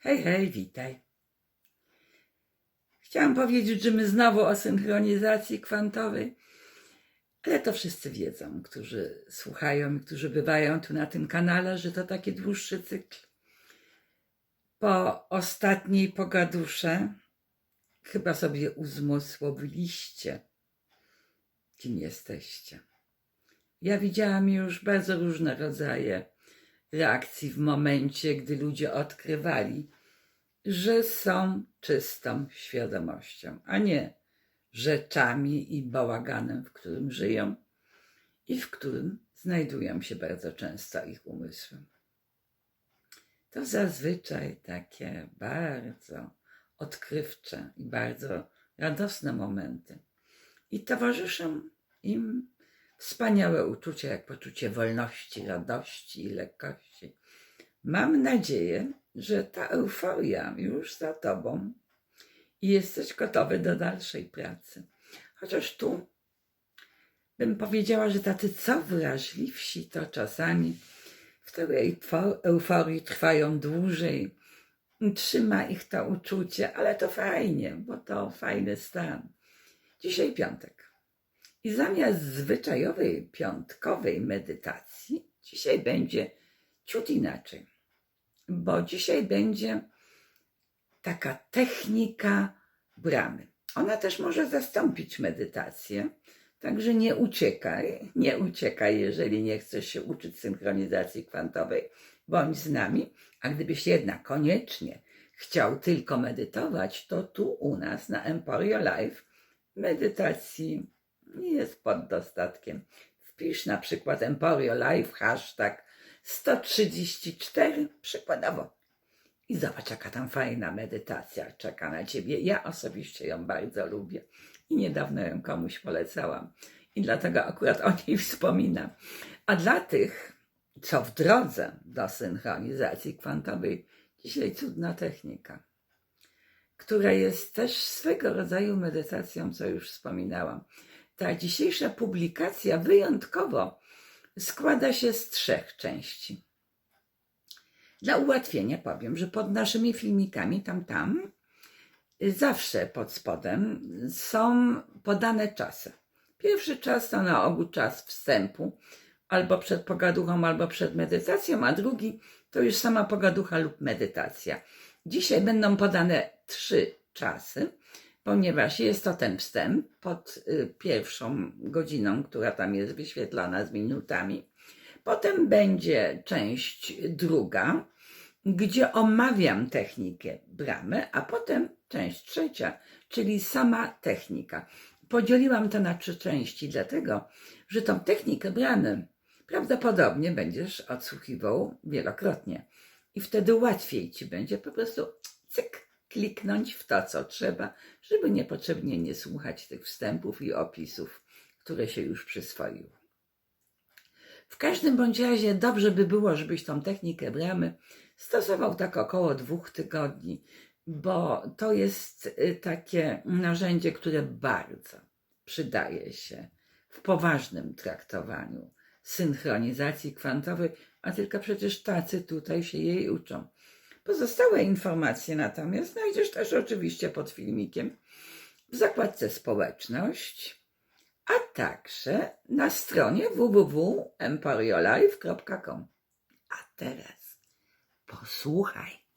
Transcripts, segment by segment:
Hej, hej, witaj. Chciałam powiedzieć, że my znowu o synchronizacji kwantowej, ale to wszyscy wiedzą, którzy słuchają i którzy bywają tu na tym kanale, że to taki dłuższy cykl. Po ostatniej pogadusze chyba sobie uzmysłowiliście, kim jesteście. Ja widziałam już bardzo różne rodzaje reakcji w momencie, gdy ludzie odkrywali, że są czystą świadomością, a nie rzeczami i bałaganem, w którym żyją i w którym znajdują się bardzo często ich umysły. To zazwyczaj takie bardzo odkrywcze i bardzo radosne momenty. I towarzyszą im wspaniałe uczucia, jak poczucie wolności, radości i lekkości. Mam nadzieję, że ta euforia już za tobą i jesteś gotowy do dalszej pracy. Chociaż tu bym powiedziała, że tacy co wrażliwsi to czasami w tej eufo- euforii trwają dłużej. Trzyma ich to uczucie, ale to fajnie, bo to fajny stan. Dzisiaj piątek. I zamiast zwyczajowej piątkowej medytacji, dzisiaj będzie ciut inaczej. Bo dzisiaj będzie taka technika bramy. Ona też może zastąpić medytację, także nie uciekaj, nie uciekaj, jeżeli nie chcesz się uczyć synchronizacji kwantowej, bądź z nami. A gdybyś jednak koniecznie chciał tylko medytować, to tu u nas na Emporio Live medytacji nie jest pod dostatkiem. Wpisz na przykład Emporio Live hashtag 134 przykładowo i zobacz, jaka tam fajna medytacja czeka na ciebie. Ja osobiście ją bardzo lubię i niedawno ją komuś polecałam i dlatego akurat o niej wspominam. A dla tych, co w drodze do synchronizacji kwantowej, dzisiaj cudna technika, która jest też swego rodzaju medytacją, co już wspominałam. Ta dzisiejsza publikacja wyjątkowo składa się z trzech części. Dla ułatwienia powiem, że pod naszymi filmikami tam tam zawsze pod spodem są podane czasy. Pierwszy czas to na ogół czas wstępu, albo przed pogaduchą, albo przed medytacją, a drugi to już sama pogaducha lub medytacja. Dzisiaj będą podane trzy czasy, ponieważ jest to ten wstęp pod y, pierwszą godziną, która tam jest wyświetlana z minutami. Potem będzie część druga, gdzie omawiam technikę bramy, a potem część trzecia, czyli sama technika. Podzieliłam to na trzy części, dlatego że tą technikę bramy prawdopodobnie będziesz odsłuchiwał wielokrotnie. I wtedy łatwiej ci będzie po prostu cyk, kliknąć w to, co trzeba, żeby niepotrzebnie nie słuchać tych wstępów i opisów, które się już przyswoił. W każdym bądź razie dobrze by było, żebyś tą technikę bramy stosował tak około dwóch tygodni, bo to jest y, takie narzędzie, które bardzo przydaje się w poważnym traktowaniu synchronizacji kwantowej, a tylko przecież tacy tutaj się jej uczą. Pozostałe informacje natomiast znajdziesz też oczywiście pod filmikiem w zakładce społeczność, a także na stronie www.emporiolife.com. A teraz posłuchaj.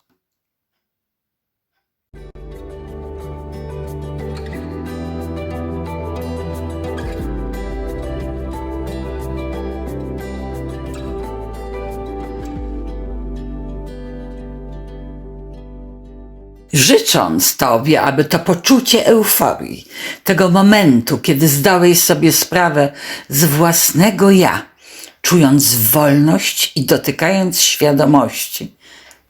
Życząc Tobie, aby to poczucie euforii, tego momentu, kiedy zdałeś sobie sprawę z własnego ja, czując wolność i dotykając świadomości,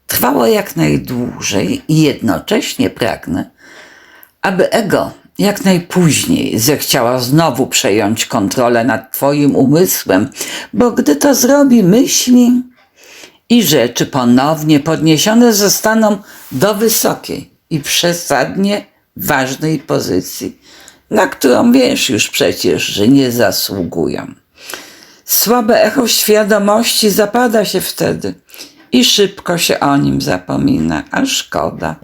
trwało jak najdłużej i jednocześnie pragnę, aby ego jak najpóźniej zechciała znowu przejąć kontrolę nad Twoim umysłem, bo gdy to zrobi, myśli, i rzeczy ponownie podniesione zostaną do wysokiej i przesadnie ważnej pozycji, na którą wiesz już przecież, że nie zasługują. Słabe echo świadomości zapada się wtedy, i szybko się o nim zapomina, a szkoda.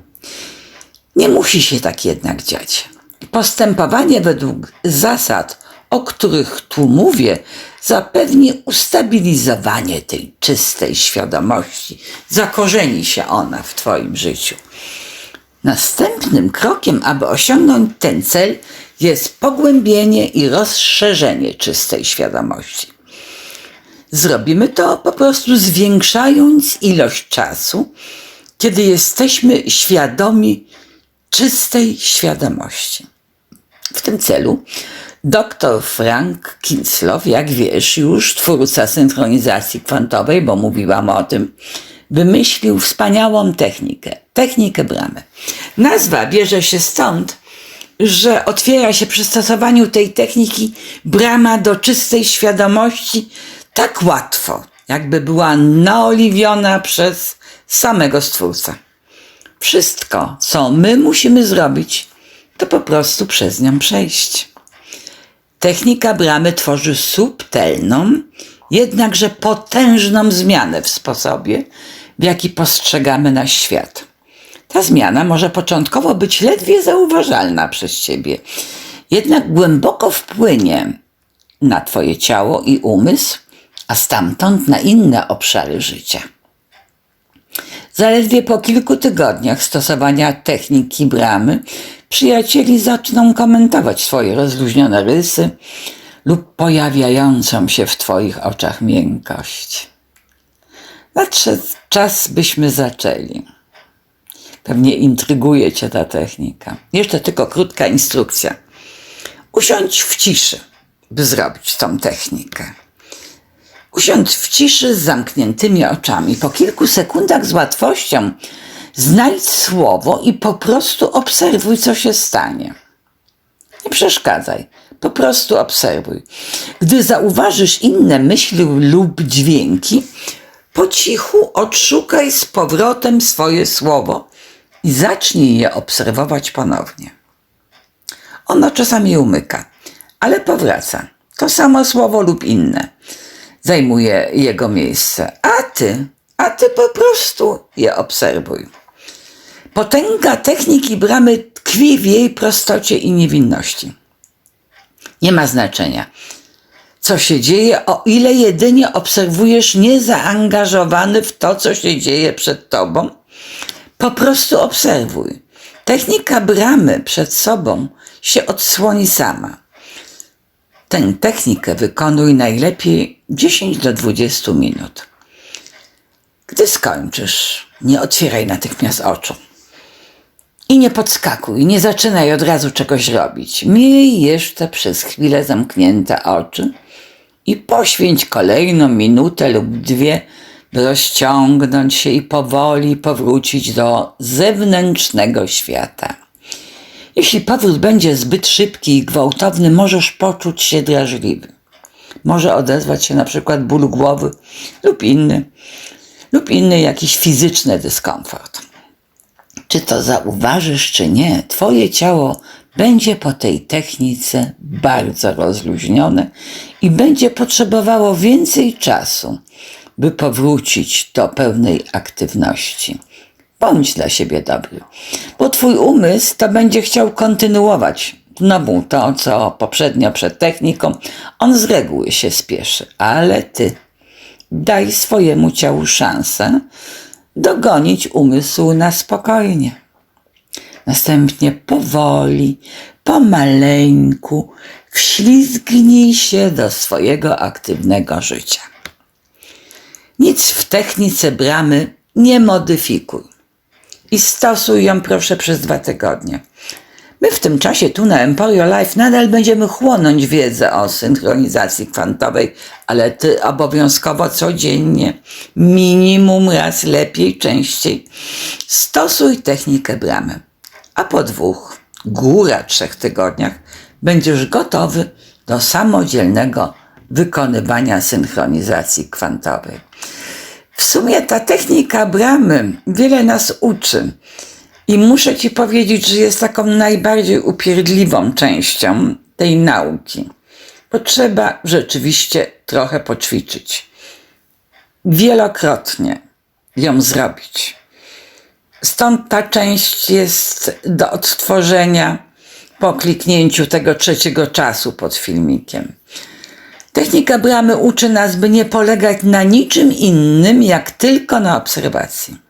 Nie musi się tak jednak dziać. Postępowanie według zasad, o których tu mówię, zapewni ustabilizowanie tej czystej świadomości. Zakorzeni się ona w Twoim życiu. Następnym krokiem, aby osiągnąć ten cel, jest pogłębienie i rozszerzenie czystej świadomości. Zrobimy to po prostu zwiększając ilość czasu, kiedy jesteśmy świadomi czystej świadomości. W tym celu dr Frank Kinslow, jak wiesz już, twórca synchronizacji kwantowej, bo mówiłam o tym, wymyślił wspaniałą technikę, technikę bramy. Nazwa bierze się stąd, że otwiera się przy stosowaniu tej techniki brama do czystej świadomości tak łatwo, jakby była naoliwiona przez samego Stwórcę. Wszystko, co my musimy zrobić, to po prostu przez nią przejść. Technika bramy tworzy subtelną, jednakże potężną zmianę w sposobie, w jaki postrzegamy nasz świat. Ta zmiana może początkowo być ledwie zauważalna przez ciebie, jednak głęboko wpłynie na Twoje ciało i umysł, a stamtąd na inne obszary życia. Zaledwie po kilku tygodniach stosowania techniki bramy, przyjacieli zaczną komentować Twoje rozluźnione rysy lub pojawiającą się w Twoich oczach miękkość. Nadszedł czas, byśmy zaczęli. Pewnie intryguje Cię ta technika. Jeszcze tylko krótka instrukcja. Usiądź w ciszy, by zrobić tą technikę. Usiądź w ciszy z zamkniętymi oczami. Po kilku sekundach z łatwością znajdź słowo i po prostu obserwuj, co się stanie. Nie przeszkadzaj, po prostu obserwuj. Gdy zauważysz inne myśli lub dźwięki, po cichu odszukaj z powrotem swoje słowo i zacznij je obserwować ponownie. Ono czasami umyka, ale powraca. To samo słowo lub inne zajmuje jego miejsce, a ty, a ty po prostu je obserwuj. Potęga techniki bramy tkwi w jej prostocie i niewinności. Nie ma znaczenia, co się dzieje, o ile jedynie obserwujesz niezaangażowany w to, co się dzieje przed tobą. Po prostu obserwuj. Technika bramy przed sobą się odsłoni sama. Tę technikę wykonuj najlepiej 10 do 20 minut. Gdy skończysz, nie otwieraj natychmiast oczu. I nie podskakuj, nie zaczynaj od razu czegoś robić. Miej jeszcze przez chwilę zamknięte oczy i poświęć kolejną minutę lub dwie, by rozciągnąć się i powoli powrócić do zewnętrznego świata. Jeśli powrót będzie zbyt szybki i gwałtowny, możesz poczuć się drażliwy. Może odezwać się na przykład ból głowy lub inny, lub inny jakiś fizyczny dyskomfort. Czy to zauważysz, czy nie, Twoje ciało będzie po tej technice bardzo rozluźnione i będzie potrzebowało więcej czasu, by powrócić do pełnej aktywności. Bądź dla siebie dobry, bo Twój umysł to będzie chciał kontynuować znowu to, co poprzednio przed techniką. On z reguły się spieszy, ale Ty daj swojemu ciału szansę dogonić umysł na spokojnie. Następnie powoli, pomaleńku wślizgnij się do swojego aktywnego życia. Nic w technice bramy nie modyfikuj i stosuj ją proszę przez dwa tygodnie. My w tym czasie tu na Emporio Life nadal będziemy chłonąć wiedzę o synchronizacji kwantowej, ale ty obowiązkowo codziennie, minimum raz lepiej, częściej, stosuj technikę bramy. A po dwóch, góra trzech tygodniach będziesz gotowy do samodzielnego wykonywania synchronizacji kwantowej. W sumie ta technika bramy wiele nas uczy. I muszę Ci powiedzieć, że jest taką najbardziej upierdliwą częścią tej nauki. Potrzeba rzeczywiście trochę poćwiczyć. Wielokrotnie, ją zrobić. Stąd ta część jest do odtworzenia po kliknięciu tego trzeciego czasu pod filmikiem. Technika bramy uczy nas, by nie polegać na niczym innym, jak tylko na obserwacji.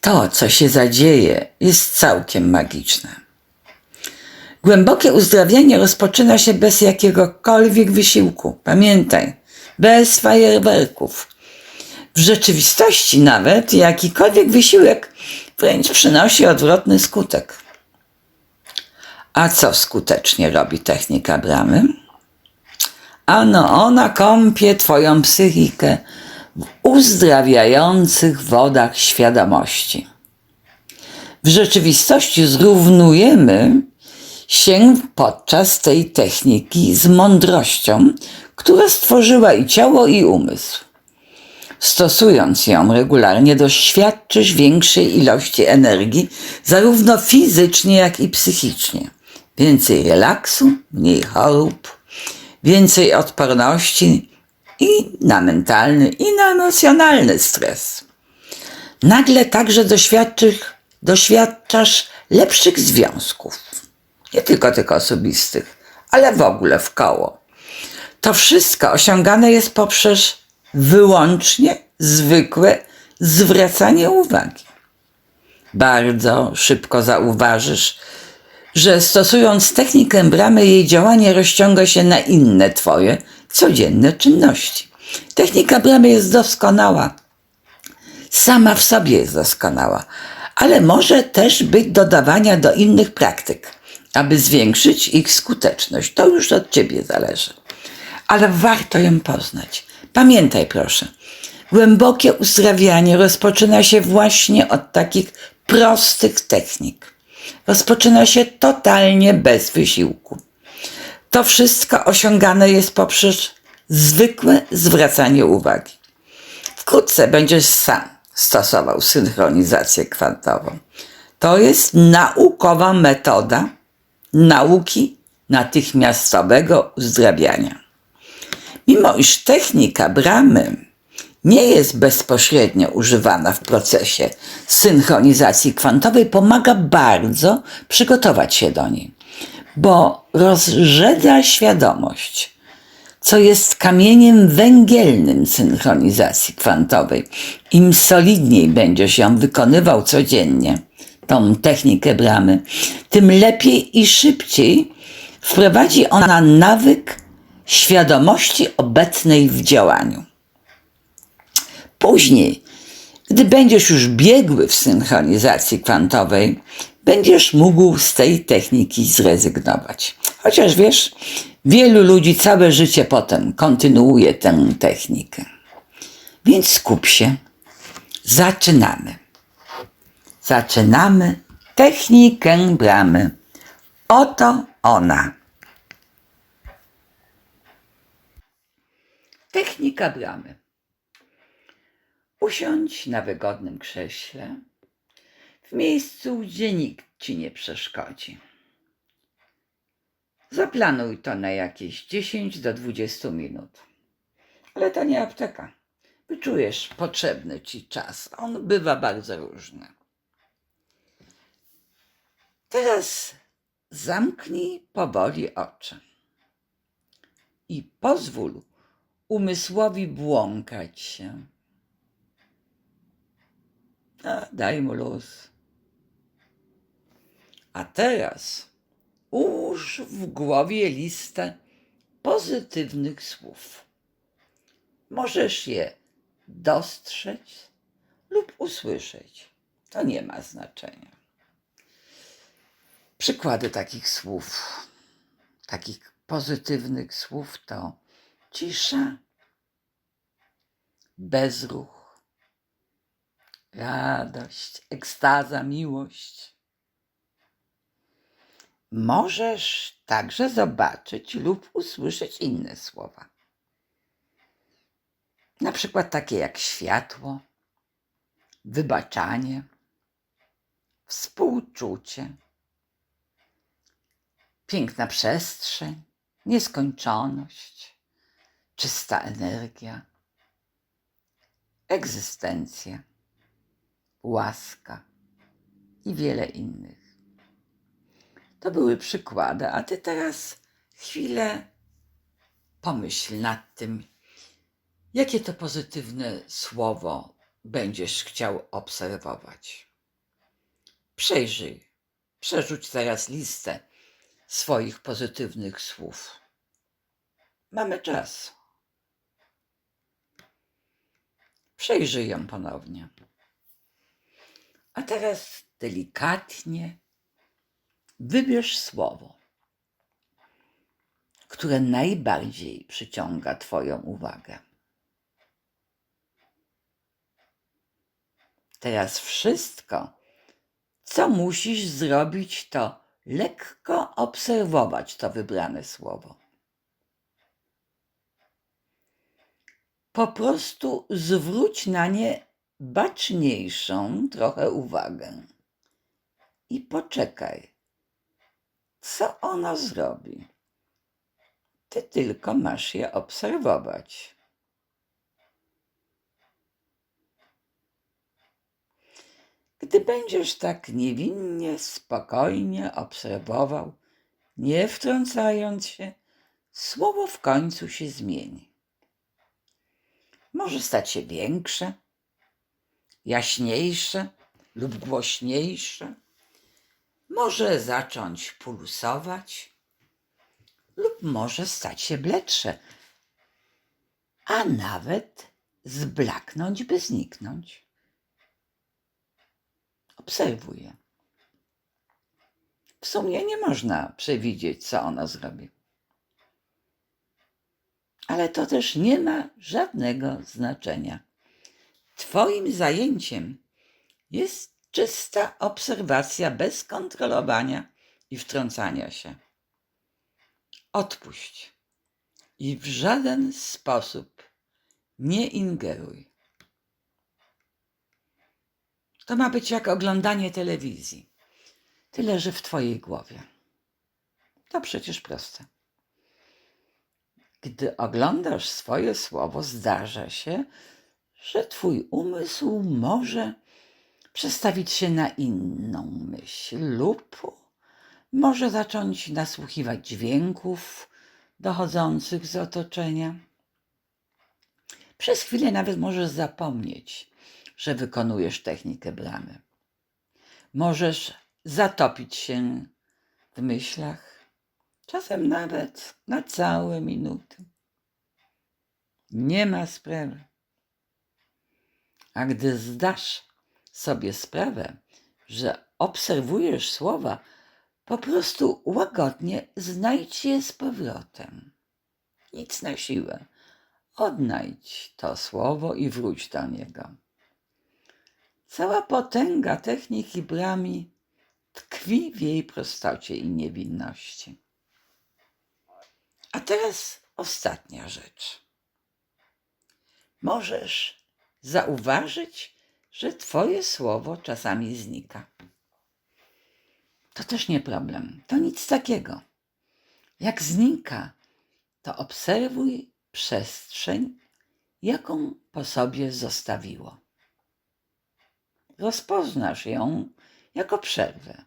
To, co się zadzieje, jest całkiem magiczne. Głębokie uzdrawianie rozpoczyna się bez jakiegokolwiek wysiłku. Pamiętaj, bez fajerwerków. W rzeczywistości nawet jakikolwiek wysiłek wręcz przynosi odwrotny skutek. A co skutecznie robi technika bramy? Ano ona kąpie Twoją psychikę uzdrawiających wodach świadomości. W rzeczywistości zrównujemy się podczas tej techniki z mądrością, która stworzyła i ciało, i umysł. Stosując ją regularnie, doświadczysz większej ilości energii, zarówno fizycznie, jak i psychicznie. Więcej relaksu, mniej chorób, więcej odporności i na mentalny, i na emocjonalny stres. Nagle także doświadczasz lepszych związków. Nie tylko tych osobistych, ale w ogóle w koło. To wszystko osiągane jest poprzez wyłącznie zwykłe zwracanie uwagi. Bardzo szybko zauważysz, że stosując technikę bramy, jej działanie rozciąga się na inne Twoje codzienne czynności. Technika bramy jest doskonała. Sama w sobie jest doskonała, ale może też być dodawania do innych praktyk, aby zwiększyć ich skuteczność. To już od Ciebie zależy. Ale warto ją poznać. Pamiętaj proszę, głębokie uzdrawianie rozpoczyna się właśnie od takich prostych technik. Rozpoczyna się totalnie bez wysiłku. To wszystko osiągane jest poprzez zwykłe zwracanie uwagi. Wkrótce będziesz sam stosował synchronizację kwantową. To jest naukowa metoda nauki natychmiastowego uzdrawiania. Mimo iż technika bramy nie jest bezpośrednio używana w procesie synchronizacji kwantowej, pomaga bardzo przygotować się do niej, bo rozrzedza świadomość, co jest kamieniem węgielnym synchronizacji kwantowej. Im solidniej będziesz ją wykonywał codziennie, tą technikę bramy, tym lepiej i szybciej wprowadzi ona nawyk świadomości obecnej w działaniu. Później, gdy będziesz już biegły w synchronizacji kwantowej, będziesz mógł z tej techniki zrezygnować. Chociaż wiesz, wielu ludzi całe życie potem kontynuuje tę technikę. Więc skup się. Zaczynamy. Zaczynamy technikę bramy. Oto ona. Technika bramy. Usiądź na wygodnym krześle, w miejscu, gdzie nikt ci nie przeszkodzi. Zaplanuj to na jakieś 10 do 20 minut. Ale to nie apteka. Wyczujesz potrzebny ci czas. On bywa bardzo różny. Teraz zamknij powoli oczy i pozwól umysłowi błąkać się. A, daj mu luz. A teraz ułóż w głowie listę pozytywnych słów. Możesz je dostrzec lub usłyszeć. To nie ma znaczenia. Przykłady takich słów, takich pozytywnych słów to cisza, bezruch, radość, ekstaza, miłość. Możesz także zobaczyć lub usłyszeć inne słowa. Na przykład takie jak światło, wybaczanie, współczucie, piękna przestrzeń, nieskończoność czysta energia, egzystencja, łaska i wiele innych. To były przykłady, a ty teraz chwilę pomyśl nad tym, jakie to pozytywne słowo będziesz chciał obserwować. Przejrzyj, przerzuć teraz listę swoich pozytywnych słów. Mamy czas. Przejrzyj ją ponownie. A teraz delikatnie wybierz słowo, które najbardziej przyciąga Twoją uwagę. Teraz wszystko, co musisz zrobić, to lekko obserwować to wybrane słowo. Po prostu zwróć na nie baczniejszą trochę uwagę i poczekaj, co ono zrobi. Ty tylko masz je obserwować. Gdy będziesz tak niewinnie, spokojnie obserwował, nie wtrącając się, słowo w końcu się zmieni. Może stać się większe, jaśniejsze lub głośniejsze. Może zacząć pulsować lub może stać się bledsze, a nawet zblaknąć, by zniknąć. Obserwuję. W sumie nie można przewidzieć, co ono zrobi. Ale to też nie ma żadnego znaczenia. Twoim zajęciem jest czysta obserwacja bez kontrolowania i wtrącania się. Odpuść i w żaden sposób nie ingeruj. To ma być jak oglądanie telewizji, tyle że w Twojej głowie. To przecież proste. Gdy oglądasz swoje słowo, zdarza się, że Twój umysł może przestawić się na inną myśl lub może zacząć nasłuchiwać dźwięków dochodzących z otoczenia. Przez chwilę nawet możesz zapomnieć, że wykonujesz technikę bramy. Możesz zatopić się w myślach, czasem nawet na całe minuty. Nie ma sprawy. A gdy zdasz sobie sprawę, że obserwujesz słowa, po prostu łagodnie znajdź je z powrotem. Nic na siłę. Odnajdź to słowo i wróć do niego. Cała potęga techniki brami tkwi w jej prostocie i niewinności. A teraz ostatnia rzecz. Możesz zauważyć, że Twoje słowo czasami znika. To też nie problem. To nic takiego. Jak znika, to obserwuj przestrzeń, jaką po sobie zostawiło. Rozpoznasz ją jako przerwę,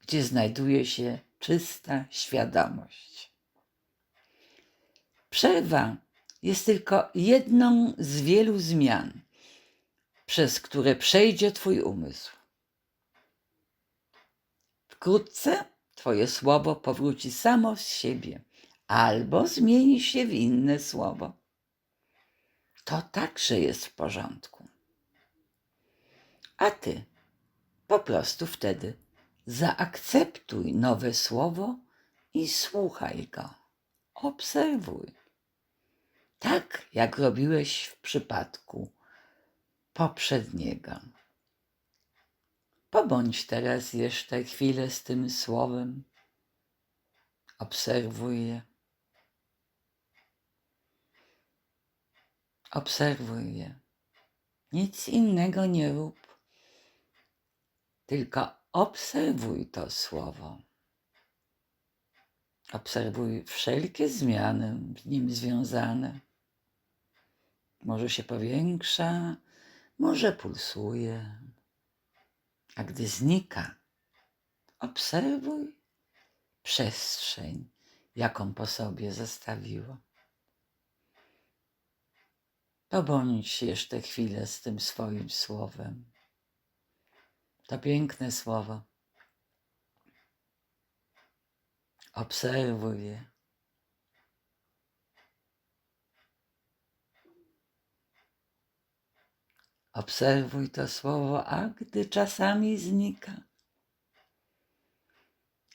gdzie znajduje się czysta świadomość. Przerwa jest tylko jedną z wielu zmian, przez które przejdzie Twój umysł. Wkrótce Twoje słowo powróci samo z siebie albo zmieni się w inne słowo. To także jest w porządku. A Ty po prostu wtedy zaakceptuj nowe słowo i słuchaj go. Obserwuj. Tak jak robiłeś w przypadku poprzedniego. Pobądź teraz jeszcze chwilę z tym słowem. Obserwuj je. Obserwuj je. Nic innego nie rób. Tylko obserwuj to słowo. Obserwuj wszelkie zmiany w nim związane. Może się powiększa, Może pulsuje, a gdy znika, obserwuj przestrzeń, jaką po sobie zostawiło. Pobądź jeszcze chwilę z tym swoim słowem. To piękne słowo. Obserwuj je. Obserwuj to słowo, a gdy czasami znika,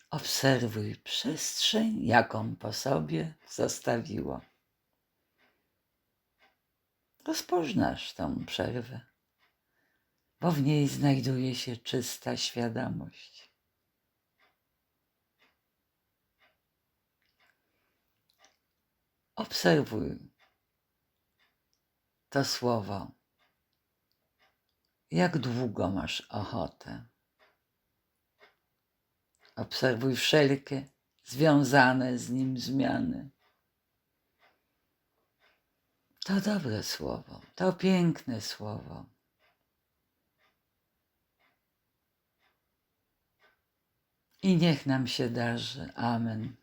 obserwuj przestrzeń, jaką po sobie zostawiło. Rozpoznasz tą przerwę, bo w niej znajduje się czysta świadomość. Obserwuj to słowo jak długo masz ochotę. Obserwuj wszelkie związane z nim zmiany. To dobre słowo, to piękne słowo. I niech nam się darzy. Amen.